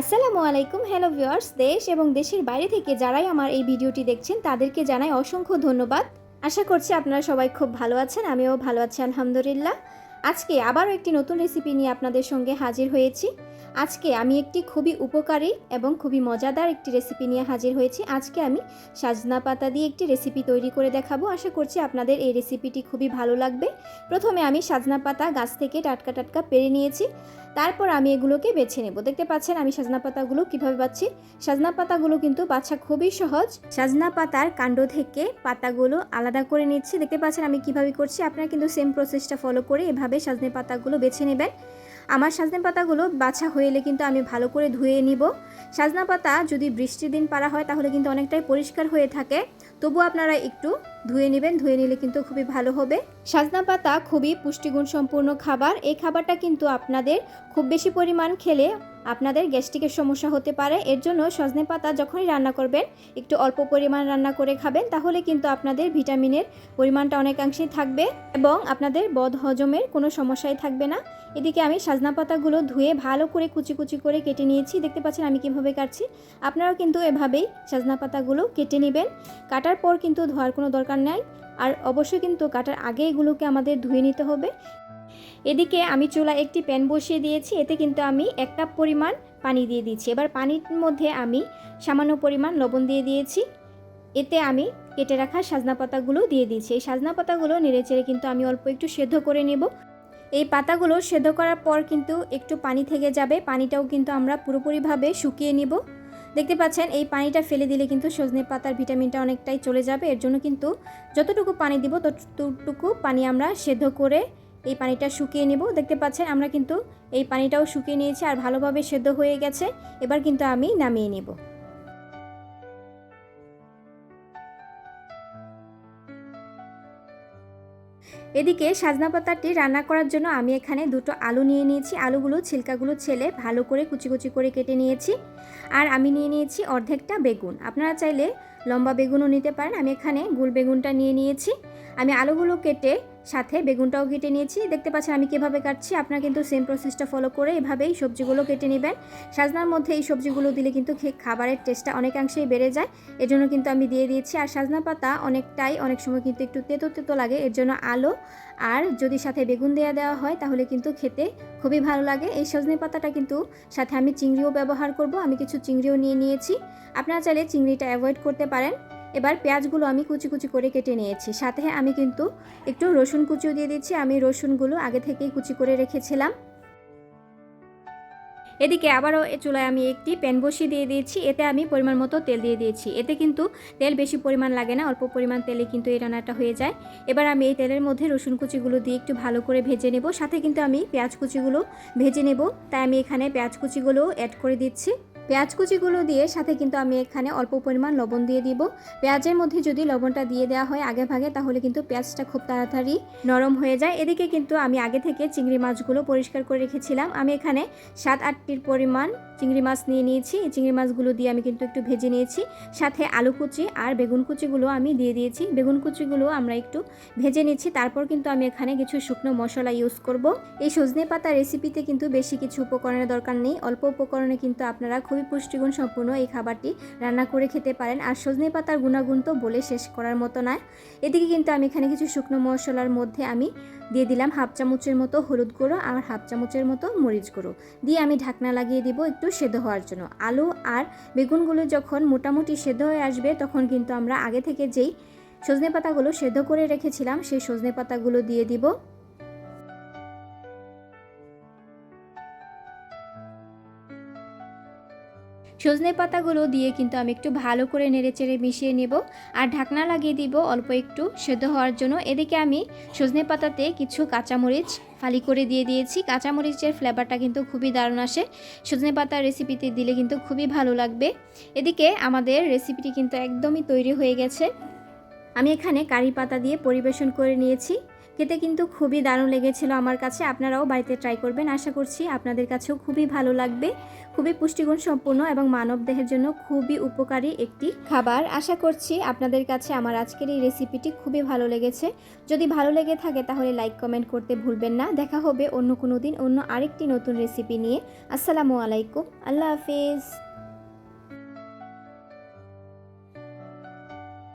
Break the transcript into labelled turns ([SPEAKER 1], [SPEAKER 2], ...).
[SPEAKER 1] আসসালামু আলাইকুম hello viewers দেশ এবং দেশের বাইরে থেকে যারাই আমার এই ভিডিওটি দেখছেন, তাদেরকে জানাই অসংখ্য ধন্যবাদ। আশা করছি আপনারা সবাই খুব ভালো আছেন, আমিও ভালো আছি, আলহামদুলিল্লাহ। আজকে আবারও একটি নতুন রেসিপি নিয়ে আপনাদের সঙ্গে হাজির হয়েছি। আজকে আমি একটি খুবই উপকারী এবং খুবই মজাদার একটি রেসিপি নিয়ে হাজির হয়েছি। আজকে আমি সাজনা পাতা দিয়ে একটি রেসিপি তৈরি করে দেখাবো। আশা করছি আপনাদের এই রেসিপিটি খুবই ভালো লাগবে। প্রথমে আমি সাজনা পাতা গাছ থেকে টাটকা টাটকা পেরে নিয়েছি। তারপর আমি এগুলোকে বেছে নেব। দেখতে পাচ্ছেন আমি সাজনা পাতাগুলো কীভাবে বাচ্ছি সাজনা পাতাগুলো কিন্তু বাছা খুবই সহজ। সাজনা পাতার কাণ্ড থেকে পাতাগুলো আলাদা করে নিচ্ছি। দেখতে পাচ্ছেন আমি কীভাবে করছি। আপনারা কিন্তু সেম প্রসেসটা ফলো করে এভাবে সাজনে পাতাগুলো বেছে নেবেন। আমার সাজনে পাতাগুলো বাছা এলে কিন্তু আমি ভালো করে ধুয়ে নিব। সাজনা পাতা যদি বৃষ্টির দিন পারা হয়, তাহলে কিন্তু অনেকটাই পরিষ্কার হয়ে থাকে। তবু আপনারা একটু ধুয়ে নেবেন, ধুয়ে নিলে কিন্তু খুবই ভালো হবে। সাজনা পাতা খুবই পুষ্টিগুণ সম্পূর্ণ খাবার। এই খাবারটা কিন্তু আপনাদের খুব বেশি পরিমাণ খেলে আপনাদের গ্যাস্ট্রিকের সমস্যা হতে পারে। এর জন্য সজনে পাতা যখনই রান্না করবেন, একটু অল্প পরিমাণ রান্না করে খাবেন, তাহলে কিন্তু আপনাদের ভিটামিনের পরিমাণটা অনেকাংশেই থাকবে এবং আপনাদের বদ হজমের কোনো সমস্যাই থাকবে না। এদিকে আমি সাজনা পাতাগুলো ধুয়ে ভালো করে কুচি কুচি করে কেটে নিয়েছি। দেখতে পাচ্ছেন আমি কীভাবে কাটছি। আপনারাও কিন্তু এভাবেই সাজনা পাতাগুলো কেটে নেবেন। কাটার পর কিন্তু ধোয়ার কোনো দরকার নেই। আর অবশ্যই কিন্তু কাটার আগে এগুলোকে আমাদের ধুয়ে নিতে হবে। এদিকে আমি চুলা একটি প্যান বসিয়ে দিয়েছি, এতে কিন্তু আমি এক কাপ পরিমাণ পানি দিয়ে দিচ্ছি। এবার পানির মধ্যে আমি সামান্য পরিমাণ লবণ দিয়ে দিয়েছি। এতে আমি কেটে রাখা সাজনা পাতাগুলো দিয়ে দিয়েছি। এই সাজনা পাতাগুলো নেড়ে চেড়ে কিন্তু আমি অল্প একটু সেদ্ধ করে নেব। এই পাতাগুলো সেদ্ধ করার পর কিন্তু একটু পানি থেকে যাবে, পানিটাও কিন্তু আমরা পুরোপুরিভাবে শুকিয়ে নিব। দেখতে পাচ্ছেন, এই পানিটা ফেলে দিলে কিন্তু সজনে পাতার ভিটামিনটা অনেকটাই চলে যাবে। এর জন্য কিন্তু যতটুকু পানি দিব ততটুকু পানি আমরা সেদ্ধ করে এই পানিটা শুকিয়ে নেব। দেখতে পাচ্ছেন, আমরা কিন্তু এই পানিটাও শুকিয়ে নিয়েছি আর ভালোভাবে সেদ্ধ হয়ে গেছে। এবার কিন্তু আমি নামিয়ে নেব। এদিকে সাজনা পাতাটি রান্না করার জন্য আমি এখানে দুটো আলু নিয়ে নিয়েছি। আলুগুলো, ছিলকাগুলো ছেলে ভালো করে কুচি কুচি করে কেটে নিয়েছি। আর আমি নিয়ে নিয়েছি অর্ধেকটা বেগুন। আপনারা চাইলে লম্বা বেগুনও নিতে পারেন। আমি এখানে গুল বেগুনটা নিয়ে নিয়েছি। আমি আলুগুলো কেটে সাথে বেগুনটাও কেটে নিয়েছি। দেখতে পাচ্ছেন আমি কীভাবে কাটছি। আপনারা কিন্তু সেম প্রসেসটা ফলো করে এভাবেই সবজিগুলো কেটে নেবেন। সাজনার মধ্যে এই সবজিগুলো দিলে কিন্তু খাবারের টেস্টটা অনেকাংশেই বেড়ে যায়। এর জন্য কিন্তু আমি দিয়ে দিয়েছি। আর সাজনা পাতা অনেকটাই অনেক সময় কিন্তু একটু তেতো তেতো লাগে। এর জন্য আলো আর যদি সাথে বেগুন দেওয়া দেওয়া হয়, তাহলে কিন্তু খেতে খুবই ভালো লাগে। এই সজনে পাতাটা কিন্তু সাথে আমি চিংড়িও ব্যবহার করব। আমি কিছু চিংড়িও নিয়ে নিয়েছি। আপনারা চাইলে চিংড়িটা অ্যাভয়েড করতে পারেন। এবার পেঁয়াজগুলো আমি কুচি কুচি করে কেটে নিয়েছি। সাথে আমি কিন্তু একটু রসুন কুচিও দিয়ে দিচ্ছি। আমি রসুনগুলো আগে থেকেই কুচি করে রেখেছিলাম। এদিকে আবারও চুলায় আমি একটি প্যান বসিয়ে দিয়ে দিয়েছি। এতে আমি পরিমাণ মতো তেল দিয়ে দিয়েছি। এতে কিন্তু তেল বেশি পরিমাণ লাগে না, অল্প পরিমাণ তেলে কিন্তু এই রান্নাটা হয়ে যায়। এবার আমি এই তেলের মধ্যে রসুন কুচিগুলো দিয়ে একটু ভালো করে ভেজে নেব। সাথে কিন্তু আমি পেঁয়াজ কুচিগুলো ভেজে নেব। তাই আমি এখানে পেঁয়াজ কুচিগুলো অ্যাড করে দিচ্ছি। পেঁয়াজ কুচিগুলো দিয়ে সাথে কিন্তু আমি এখানে অল্প পরিমাণ লবণ দিয়ে দিব। পেঁয়াজের মধ্যে যদি লবণটা দিয়ে দেওয়া হয় আগে ভাগে, তাহলে কিন্তু পেঁয়াজটা খুব তাড়াতাড়ি নরম হয়ে যায়। এদিকে কিন্তু আমি আগে থেকে চিংড়ি মাছগুলো পরিষ্কার করে রেখেছিলাম। আমি এখানে সাত আটটির পরিমাণ চিংড়ি মাছ নিয়ে নিয়েছি। এই চিংড়ি মাছগুলো দিয়ে আমি কিন্তু একটু ভেজে নিয়েছি। সাথে আলু কুচি আর বেগুন কুচিগুলো আমি দিয়ে দিয়েছি। বেগুন কুচিগুলো আমরা একটু ভেজে নিচ্ছি। তারপর কিন্তু আমি এখানে কিছু শুকনো মশলা ইউজ করব। এই সজনে পাতা রেসিপিতে কিন্তু বেশি কিছু উপকরণের দরকার নেই। অল্প উপকরণে কিন্তু আপনারা খুবই পুষ্টিগুণ সম্পূর্ণ এই খাবারটি রান্না করে খেতে পারেন। আর সজনে পাতার গুণাগুণ তো বলে শেষ করার মতো নয়। এদিকে কিন্তু আমি এখানে কিছু শুকনো মশলার মধ্যে আমি দিয়ে দিলাম হাফ চামচের মতো হলুদ গুঁড়ো আর হাফ চামচের মতো মরিচ গুঁড়ো। দিয়ে আমি ঢাকনা লাগিয়ে দিব একটু সেদ্ধ হওয়ার জন্য। আলু আর বেগুনগুলো যখন মোটামুটি সেদ্ধ হয়ে আসবে তখন কিন্তু আমরা আগে থেকে যেই সজনে পাতাগুলো সেদ্ধ করে রেখেছিলাম সেই সজনে পাতাগুলো দিয়ে দিব। সজনে পাতাগুলো দিয়ে কিন্তু আমি একটু ভালো করে নেড়ে চেড়ে মিশিয়ে নেব আর ঢাকনা লাগিয়ে দিব অল্প একটু সেদ্ধ হওয়ার জন্য। এদিকে আমি সজনে পাতাতে কিছু কাঁচামরিচ ফালি করে দিয়ে দিয়েছি। কাঁচামরিচের ফ্লেভারটা কিন্তু খুবই দারুণ আসে। সজনে পাতার রেসিপিতে দিলে কিন্তু খুবই ভালো লাগবে। এদিকে আমাদের রেসিপিটি কিন্তু একদমই তৈরি হয়ে গেছে। আমি এখানে কারি পাতা দিয়ে পরিবেশন করে নিয়েছি। খেতে কিন্তু খুবই দারুণ লেগেছিল আমার কাছে। আপনারাও বাড়িতে ট্রাই করবেন, আশা করছি আপনাদের কাছেও খুবই ভালো লাগবে। খুবই পুষ্টিগুণ সম্পূর্ণ এবং মানব দেহের জন্য খুবই উপকারী একটি খাবার। আশা করছি আপনাদের কাছে আমার আজকের এই রেসিপিটি খুবই ভালো লেগেছে। যদি ভালো লেগে থাকে তাহলে লাইক কমেন্ট করতে ভুলবেন না। দেখা হবে অন্য কোনো দিন অন্য আরেকটি নতুন রেসিপি নিয়ে। আসসালামু আলাইকুম। আল্লাহ হাফিজ।